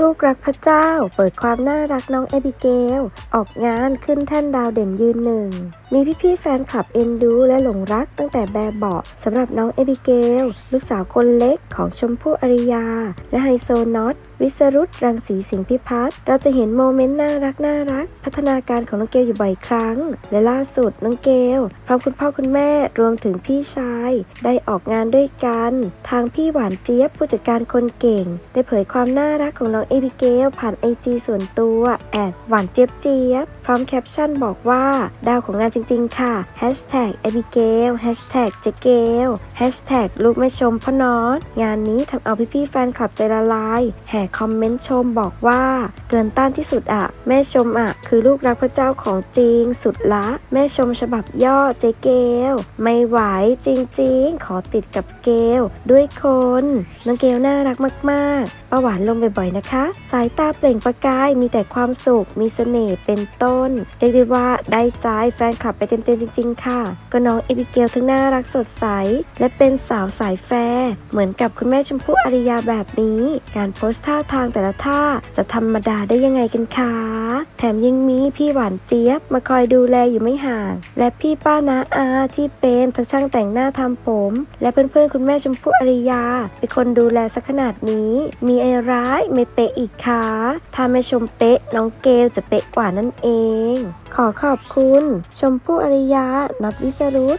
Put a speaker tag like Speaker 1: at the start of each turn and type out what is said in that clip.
Speaker 1: ลูกรักพระเจ้า เปิดความน่ารักน้องเอบิเกล ออกงานขึ้นแท่นดาวเด่นยืนหนึ่ง มีพี่ๆแฟนคลับเอ็นดูและหลงรักตั้งแต่แบบเบาะสำหรับน้องเอบิเกล ลูกสาวคนเล็กของชมพู่อริยา และไฮโซน็อต วิสรุตรังสีสิงพิพัฒน์เราจะเห็นโมเมนต์น่ารักน่ารัก พัฒนาการของน้องเกลอยู่บ่อยครั้ง และล่าสุดน้องเกลพร้อมคุณพ่อคุณแม่รวมถึงพี่ชาย ได้ออกงานด้วยกัน ทางพี่หวานเจี๊ยบผู้จัดการคนเก่ง ได้เผยความน่ารักของน้องเอบิเกลผ่านไอจีส่วนตัวแอดหวานเจี๊ยบเจี๊ยบ ร้อมแคปชั่นบอกว่า ดาวของงานจริง ๆ ค่ะ Hashtag เอบิเกล Hashtag เจเกล Hashtag ลูกแม่ชมพ่อนอตงานนี้ทำเอาพี่ๆแฟนคลับใจละลาย แห่คอมเมนต์ชมบอกว่า เกินต้านที่สุดอะแม่ชมอะคือลูกรักพระเจ้าของจริง สุดละ แม่ชมฉบับย่อเจเกลไม่ไหวจริง ๆ ขอติดกับเกลด้วยคนน้องเกลน่ารักมากๆประหวานลงบ่อยๆนะคะ สายตาเปล่งประกายมีแต่ความสุขมีเสน่ห์เป็นต้นเรียกได้ว่าได้ใจแฟนคลับไปเต็มๆจริง ๆ ค่ะ ก็น้องเอบิเกลทั้งน่ารักสดใส และเป็นสาวสายแฟร์เหมือนกับคุณแม่ชมพู่อริยาแบบนี้ การโพสท่าทางแต่ละท่าจะธรรมดาได้ยังไงกันคะ แถมยังมีพี่หวานเจี๊ยบมาคอยดูแลอยู่ไม่ห่าง และพี่ป้านาอาที่เป็นทั้งช่างแต่งหน้าทำผม และเพื่อนๆคุณแม่ชมพู่อริยา เป็นคนดูแลสักขนาดนี้ มีไอ้ร้ายไม่เป๊ะอีกคะถ้าไม่ชมเป๊ะน้องเกลจะเป๊ะกว่านั่นเอง ขอขอบคุณ ชมพู่อริยาน็อตวิสรุต